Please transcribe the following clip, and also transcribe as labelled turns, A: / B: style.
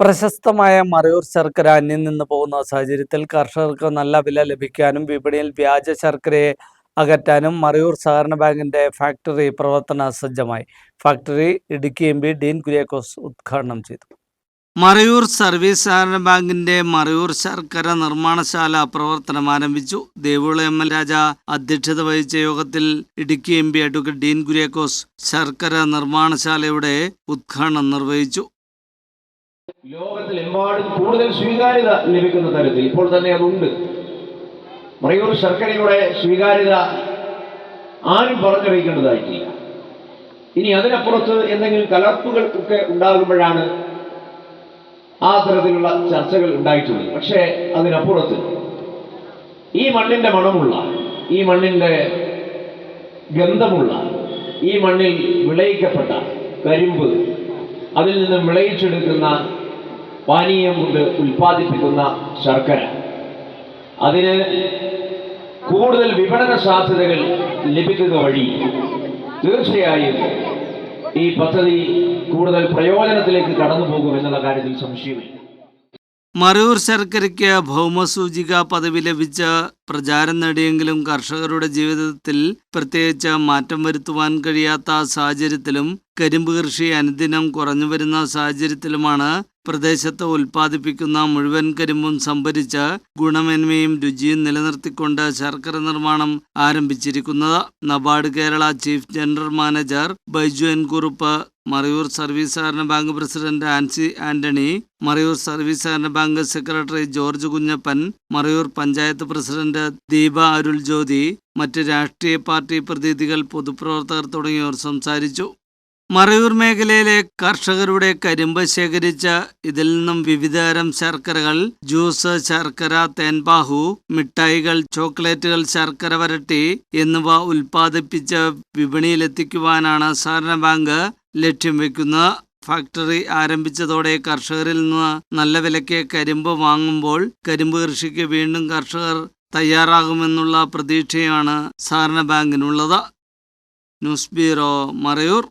A: പ്രശസ്തമായ മറയൂർ ശർക്കര അന്യം നിന്ന് പോകുന്ന സാഹചര്യത്തിൽ കർഷകർക്ക് നല്ല വില ലഭിക്കാനും വിപണിയിൽ വ്യാജ ശർക്കരയെ അകറ്റാനും മറയൂർ സഹകരണ ബാങ്കിന്റെ ഫാക്ടറി പ്രവർത്തന സജ്ജമായി. Factory Idukki M P Dean Kuriakose ഉദ്ഘാടനം ചെയ്തു. മറയൂർ സർവീസ് സഹകരണ ബാങ്കിന്റെ മറയൂർ ശർക്കര നിർമ്മാണശാല പ്രവർത്തനം ആരംഭിച്ചു. ദേവുള എം എൽ രാജ അധ്യക്ഷത വഹിച്ച യോഗത്തിൽ Idukki M P advocate Dean Kuriakose ശർക്കര നിർമ്മാണശാലയുടെ ഉദ്ഘാടനം നിർവഹിച്ചു.
B: ലോകത്തിലെമ്പാടും കൂടുതൽ സ്വീകാര്യത ലഭിക്കുന്ന തരത്തിൽ ഇപ്പോൾ തന്നെ അതുണ്ട്. മറയൂർ ശർക്കരയുടെ സ്വീകാര്യത ആരും പറഞ്ഞറിയിക്കേണ്ടതായിട്ടില്ല. ഇനി അതിനപ്പുറത്ത് എന്തെങ്കിലും കലർപ്പുകൾ ഒക്കെ ഉണ്ടാകുമ്പോഴാണ് ആ തരത്തിലുള്ള ചർച്ചകൾ ഉണ്ടായിട്ടുള്ളത്. പക്ഷേ അതിനപ്പുറത്ത് ഈ മണ്ണിന്റെ മണമുള്ള ഈ മണ്ണിന്റെ ഗന്ധമുള്ള ഈ മണ്ണിൽ വിളയിക്കപ്പെട്ട കരിമ്പ് അതിൽ നിന്നും വിളയിച്ചെടുക്കുന്ന പാനീയം കൊണ്ട് ഉൽപ്പാദിപ്പിക്കുന്ന ശർക്കര. അതിന് കൂടുതൽ വിപണന സാധ്യതകൾ ലഭിക്കുക വഴി തീർച്ചയായും ഈ പദ്ധതി കൂടുതൽ പ്രയോജനത്തിലേക്ക് കടന്നു പോകും എന്നുള്ള കാര്യത്തിൽ സംശയമില്ല.
A: മറയൂർ ശർക്കരയ്ക്ക് ഭൗമസൂചിക പദവി ലഭിച്ച പ്രചാരം നേടിയെങ്കിലും കർഷകരുടെ ജീവിതത്തിൽ പ്രത്യേകിച്ച് മാറ്റം വരുത്തുവാൻ കഴിയാത്ത സാഹചര്യത്തിലും കരിമ്പ് കൃഷി അനുദിനം കുറഞ്ഞു വരുന്ന സാഹചര്യത്തിലുമാണ് പ്രദേശത്ത് ഉൽപ്പാദിപ്പിക്കുന്ന മുഴുവൻ കരിമ്പും സംഭരിച്ച് ഗുണമേന്മയും രുചിയും നിലനിർത്തിക്കൊണ്ട് ശർക്കര നിർമ്മാണം ആരംഭിച്ചിരിക്കുന്നത് NABARD Kerala chief general manager Baiju N Kurup Marayur service സഹകരണ bank president Ancy Antony Marayur service സഹകരണ bank secretary George Kunjappan Marayur panchayat president Deepa Arul Jyothi മറ്റ് രാഷ്ട്രീയ പാർട്ടി പ്രതിനിധികൾ പൊതുപ്രവർത്തകർ തുടങ്ങിയവർ സംസാരിച്ചു. മറയൂർ മേഖലയിലെ കർഷകരുടെ കരിമ്പ് ശേഖരിച്ച ഇതിൽ നിന്നും വിവിധതരം ശർക്കരകൾ ജ്യൂസ് ശർക്കര തേൻപാഹു മിഠായികൾ ചോക്ലേറ്റുകൾ ശർക്കര വരട്ടി എന്നിവ ഉൽപ്പാദിപ്പിച്ച് വിപണിയിലെത്തിക്കുവാനാണ് സഹകരണ ബാങ്ക് ലക്ഷ്യം വെക്കുന്നത്. ഫാക്ടറി ആരംഭിച്ചതോടെ കർഷകരിൽ നിന്ന് നല്ല വിലയ്ക്ക് കരിമ്പ് വാങ്ങുമ്പോൾ കരിമ്പ് കൃഷിക്ക് വീണ്ടും കർഷകർ തയ്യാറാകുമെന്നുള്ള പ്രതീക്ഷയാണ് സഹകരണ ബാങ്കിനുള്ളത്. News bureau Marayur.